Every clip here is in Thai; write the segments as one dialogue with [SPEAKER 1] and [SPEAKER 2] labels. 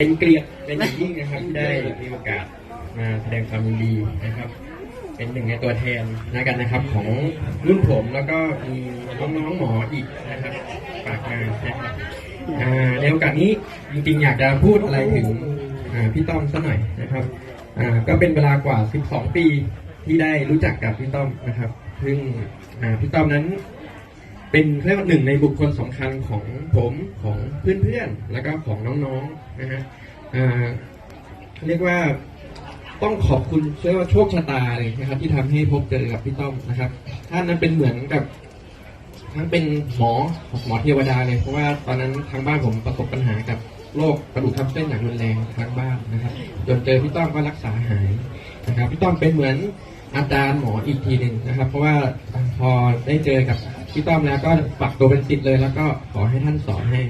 [SPEAKER 1] เป็นเกลียดเป็นอย่างยิ่งนะครับที่ได้มีโอกาสมาแสดงความยินดีนะครับ เป็นหนึ่งในตัวแทนนะกันนะครับของรุ่นผมแล้วก็มีน้องๆหมออีกนะครับฝากมานะครับอ่าในโอกาสนี้จริงๆอยากจะพูดอะไรถึงอ่าพี่ต้อมสักหน่อยนะครับอ่าก็เป็นเวลากว่า 12 ปีที่ได้รู้จักกับพี่ต้อมนะครับ ซึ่งอ่าพี่ต้อมนั้น เป็นเรียกว่าหนึ่งในบุคคลสำคัญของผมของเพื่อนๆ แล้วก็ของน้องๆนะฮะเรียกว่าต้องขอบคุณเรียกว่าโชคชะตาเลยนะครับ ที่ทำให้พบเจอกับพี่ต้อมนะครับท่านนั้นเป็นเหมือนกับทั้งเป็นหมอหมอเทวดาเลยเพราะว่าตอนนั้นทางบ้านผมประสบปัญหากับโรคกระดูกทับเส้นอย่างรุนแรงทางบ้านนะครับจนเจอพี่ต้อมก็รักษาหายนะครับพี่ต้อมเป็นเหมือนอาจารย์หมออีกทีหนึ่งนะครับ เพราะว่าพอได้เจอกับ พี่ต้อมแล้วก็ปักตัวเป็นศิษย์เลย แล้วก็ขอให้ท่านสอนให้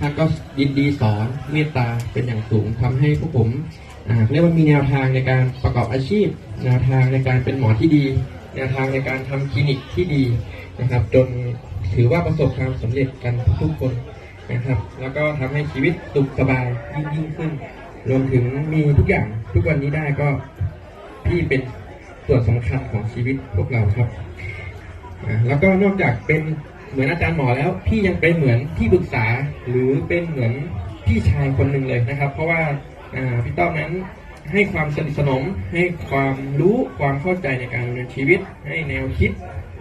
[SPEAKER 1] ท่านก็ยินดีสอนเมตตาเป็นอย่างสูงทำให้พวกผมอ่าเรียกว่ามีแนวทางในการประกอบอาชีพ แนวทางในการเป็นหมอที่ดี แนวทางในการทำคลินิกที่ดีนะครับ จนถือว่าประสบความสำเร็จกันทุกคนนะครับ แล้วก็ทำให้ชีวิตสุขสบายยิ่งยิ่งขึ้น รวมถึงมีทุกอย่างทุกวันนี้ได้ก็พี่เป็นส่วนสำคัญของชีวิตพวกเราครับ อ่าแล้วก็นอกจากเป็นเหมือนอาจารย์หมอแล้ว พี่ยังเป็นเหมือนที่ปรึกษาหรือเป็นเหมือนพี่ชายคนหนึ่งเลยนะครับ เพราะว่าพี่ต้อมนั้นให้ความสนิทสนม ให้ความรู้ความเข้าใจในการดำเนินชีวิต ให้แนวคิด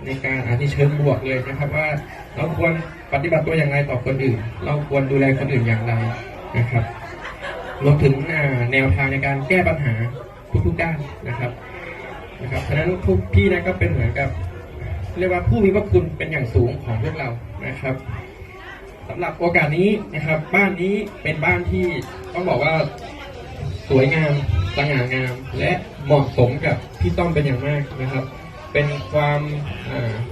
[SPEAKER 1] ในการอาที่เชิงบวกเลยนะครับ ว่าเราควรปฏิบัติตัวอย่างไรต่อคนอื่น เราควรดูแลคนอื่นอย่างไรนะครับรวมถึงแนวทางในการแก้ปัญหาทุกๆด้านนะครับนะครับฉะนั้นทุกพี่นะก็เป็นเหมือนกับ เรียกว่าผู้มีพระคุณเป็นอย่างสูงของพวกเรานะครับสำหรับโอกาสนี้นะครับ บ้านนี้เป็นบ้านที่ต้องบอกว่าสวยงามสง่างาม และเหมาะสมกับพี่ต้อมเป็นอย่างมากนะครับ เป็นความ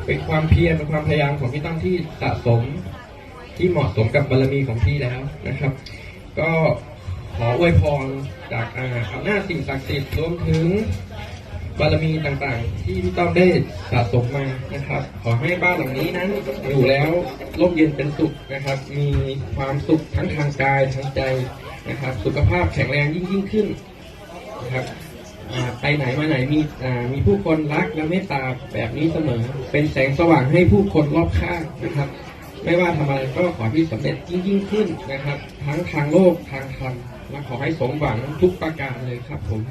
[SPEAKER 1] เป็นความเพียรเป็นความพยายามของพี่ต้อมที่สะสมที่เหมาะสมกับบารมีของพี่แล้วนะครับ ก็ขออวยพรจากอาอำนาจสิ่งศักดิ์สิทธิ์รวมถึง บารมีต่างๆ ที่พี่ต้อมได้สะสมมานะครับ ขอให้บ้านหลังนี้นั้นอยู่แล้วร่มเย็นเป็นสุขนะครับ มีความสุขทั้งทางกายทั้งใจนะครับ สุขภาพแข็งแรงยิ่งยิ่งขึ้นนะครับไปไหนมาไหนมีมีผู้คนรักและเมตตาแบบนี้เสมอ เป็นแสงสว่างให้ผู้คนรอบข้างนะครับ ไม่ว่าทำอะไรก็ขอที่สำเร็จยิ่งยิ่งขึ้นนะครับ ทั้งทางโลกทางธรรมและขอให้สมหวังทุกประการเลยครับผม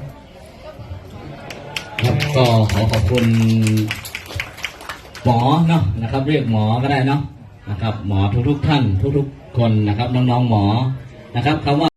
[SPEAKER 2] ก็ขอขอบคุณหมอเนาะนะครับ เรียกหมอก็ได้เนาะนะครับ หมอทุกๆท่านทุกๆคนนะครับ น้องๆหมอนะครับคำว่า